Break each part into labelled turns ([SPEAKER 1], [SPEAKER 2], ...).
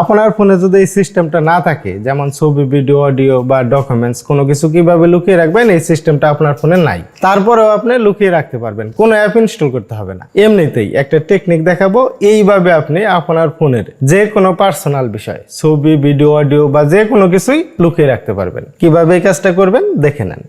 [SPEAKER 1] আপনার ফোনে যদি এই সিস্টেমটা না থাকে, যেমন ছবি, ভিডিও, অডিও বা ডকুমেন্টস কোনো কিছু কীভাবে লুকিয়ে রাখবেন, এই সিস্টেমটা আপনার ফোনে নাই। তারপরেও আপনি লুকিয়ে রাখতে পারবেন, কোনো অ্যাপ ইনস্টল করতে হবে না। এমনিতেই একটা টেকনিক দেখাবো, এইভাবে আপনি আপনার ফোনের যে কোনো পার্সোনাল বিষয়, ছবি, ভিডিও, অডিও বা যে কোনো কিছুই লুকিয়ে রাখতে পারবেন। কীভাবে এই কাজটা করবেন, দেখে নেন।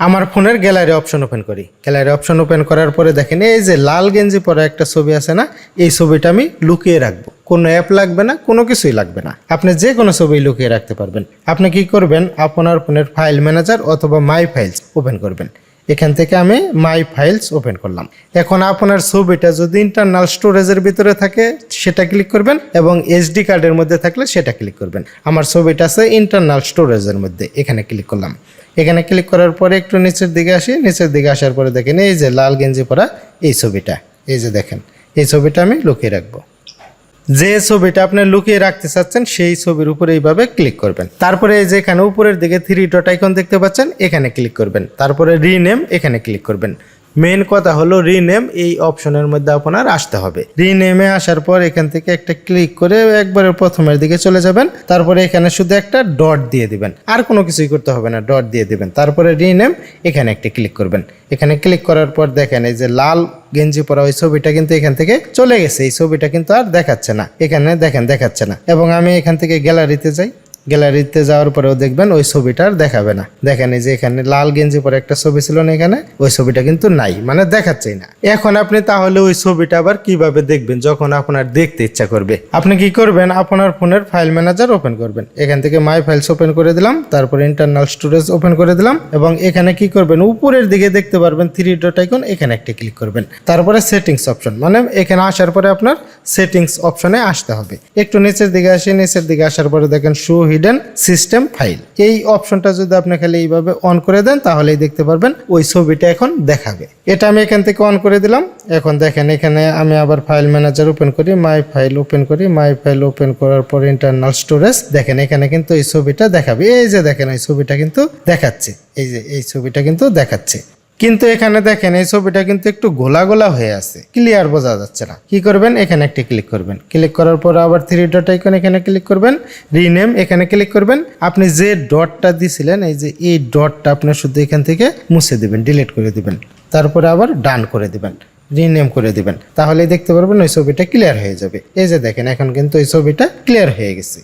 [SPEAKER 1] আমার ফোনের গ্যালারি অপশন ওপেন করি। গ্যালারি অপশন ওপেন করার পরে দেখেন, এই যে লাল গেঞ্জি পরা একটা ছবি আছে না, এই ছবিটা আমি লুকিয়ে রাখব। কোনো অ্যাপ লাগবে না, কোনো কিছুই লাগবে না। আপনি যে কোনো ছবি লুকিয়ে রাখতে পারবেন। আপনি কি করবেন? আপনার ফোনের ফাইল ম্যানেজার অথবা মাই ফাইলস ওপেন করবেন। এখান থেকে আমি মাই ফাইলস ওপেন করলাম। এখন আপনার ছবিটা যদি ইন্টারনাল স্টোরেজের ভিতরে থাকে, সেটা ক্লিক করবেন এবং এইচডি কার্ডের মধ্যে থাকলে সেটা ক্লিক করবেন। আমার ছবিটা আছে ইন্টারনাল স্টোরেজের মধ্যে, এখানে ক্লিক করলাম। এখানে ক্লিক করার পরে একটু নিচের দিকে আসি। নিচের দিকে আসার পরে দেখেন এই যে লাল গেঞ্জি পরা এই ছবিটা। এই যে দেখেন, এই ছবিটা আমি লুকিয়ে রাখব। যে ছবিটা আপনি লুকিয়ে রাখতে চাচ্ছেন, সেই ছবির উপরে এইভাবে ক্লিক করবেন। তারপরে যে এখানে উপরের দিকে থ্রি ডট আইকন দেখতে পাচ্ছেন, এখানে ক্লিক করবেন। তারপরে রিনেম এখানে ক্লিক করবেন। মেন কথা হলো রিনেম এই অপশনের মধ্যে আপনার আসতে হবে। রিনেমে আসার পর এখান থেকে একটা ক্লিক করে একবারে প্রথমের দিকে চলে যাবেন। তারপরে এখানে শুধু একটা ডট দিয়ে দিবেন। আর কোনো কিছুই করতে হবে না ডট দিয়ে দিবেন। তারপরে রিনেম এখানে একটা ক্লিক করবেন। এখানে ক্লিক করার পর দেখেন এই যে লাল গেঞ্জি পরা ওই ছবিটা কিন্তু এখান থেকে চলে গেছে। এই ছবিটা কিন্তু আর দেখাচ্ছে না। এখানে দেখেন, দেখাচ্ছে না। এবং আমি এখান থেকে গ্যালারিতে যাই। গ্যালারিতে যাওয়ার পরেও দেখবেন ওই ছবিটা আর দেখাবে না। দেখেন এই যে এখানে লাল গেঞ্জি পরে একটা ছবি ছিল না এখানে, ওই ছবিটা কিন্তু নাই মানে দেখাচ্ছেই না। এখন আপনি তাহলে ওই ছবিটা আবার কীভাবে দেখবেন যখন আপনার দেখতে ইচ্ছা করবে? আপনি কি করবেন? আপনার ফোনের ফাইল ম্যানেজার ওপেন করবেন। এখান থেকে মাই ফাইলস ওপেন করে দিলাম, তারপর ইন্টারনাল স্টোরেজ ওপেন করে দিলাম এবং এখানে কি করবেন? উপরের দিকে দেখতে পারবেন থ্রি ডট আইকন এখানে একটা ক্লিক করবেন। তারপরে সেটিংস অপশন মানে এখানে আসার পরে আপনার সেটিংস অপশনে আসতে হবে। একটু নিচের দিকে আসি, নিচের দিকে আসার পরে দেখেন শো হিডেন সিস্টেম ফাইল এই অপশনটা যদি আপনি খালি এইভাবে অন করে দেন, তাহলেই দেখতে পারবেন ওই ছবিটা এখন দেখাবে। এটা আমি এখান থেকে অন করে দিলাম। এখন দেখেন, এখানে আমি আবার ফাইল ম্যানেজার ওপেন করি মাই ফাইল ওপেন করি। মাই ফাইল ওপেন করার পর ইন্টারনাল স্টোরেজ দেখেন, এখানে কিন্তু এই ছবিটা দেখাবে। এই যে দেখেন, এই ছবিটা কিন্তু দেখাচ্ছে। এই যে, এই ছবিটা কিন্তু দেখাচ্ছে। কিন্তু এখানে দেখেন, এই ছবিটা কিন্তু একটু গোলা গোলা হয়ে আছে। ক্লিয়ার বোঝা যাচ্ছে না। কি করবেন? এখানে একটি ক্লিক করবেন। ক্লিক করার পর আবার থ্রি ডট আইকন এখানে ক্লিক করবেন। রিনেম এখানে ক্লিক করবেন। আপনি যে ডটটা দিছিলেন, এই যে এই ডটটা আপনি শুধু এখান থেকে মুছে দিবেন ডিলিট করে দিবেন। তারপরে আবার ডান করে দিবেন। রিনেম করে দিবেন। তাহলেই দেখতে পারবেন ওই ছবিটা ক্লিয়ার হয়ে যাবে। এই যে দেখেন, এখন কিন্তু ওই ছবিটা ক্লিয়ার হয়ে গেছে।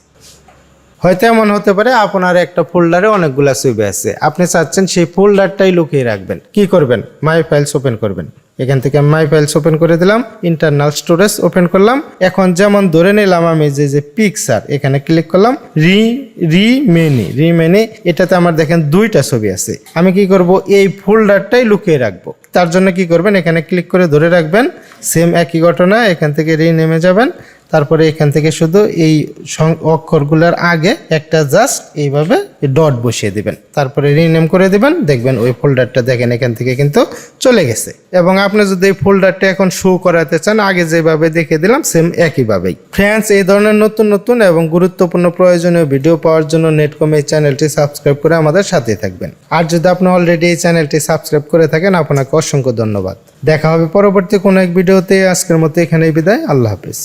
[SPEAKER 1] হয়তো এমন হতে পারে আপনার একটা ফোল্ডারে অনেকগুলা ছবি আছে। আপনি চাচ্ছেন সেই ফোল্ডারটাই লুকিয়ে রাখবেন। কি করবেন? মাই ফাইলস ওপেন করবেন। এখান থেকে মাই ফাইলস ওপেন করে দিলাম ইন্টারনাল স্টোরেজ ওপেন করলাম। এখন যেমন ধরে নিলাম আমি যে যে পিকচার এখানে ক্লিক করলাম রি রিমেনি রিমেনি এটাতে আমার দেখেন দুইটা ছবি আছে। আমি কি করব? এই ফোল্ডারটাই লুকিয়ে রাখব। তার জন্য কি করবেন? এখানে ক্লিক করে ধরে রাখবেন। সেম একই ঘটনা, এখান থেকে রি নেমে যাবেন। তারপরে এখান থেকে শুধু এই অক্ষরগুলোর আগে একটা জাস্ট এইভাবে ডট বসিয়ে দিবেন। তারপরে রিনেম করে দিবেন। দেখবেন ওই ফোল্ডারটা দেখেন, এখান থেকে কিন্তু চলে গেছে। এবং আপনি যদি এই ফোল্ডারটা এখন শো করাতে চান, আগে যেভাবে দেখে দিলাম সেম একইভাবেই। ফ্রেন্ডস এই ধরনের নতুন নতুন এবং গুরুত্বপূর্ণ প্রয়োজনীয় ভিডিও পাওয়ার জন্য নেটকম এই চ্যানেলটি সাবস্ক্রাইব করে আমাদের সাথে থাকবেন। আর যদি আপনি অলরেডি এই চ্যানেলটি সাবস্ক্রাইব করে থাকেন, আপনাকে অসংখ্য ধন্যবাদ। দেখা হবে পরবর্তী কোনো এক ভিডিওতে আজকের মতো এখানেই বিদায়। আল্লাহ হাফিজ।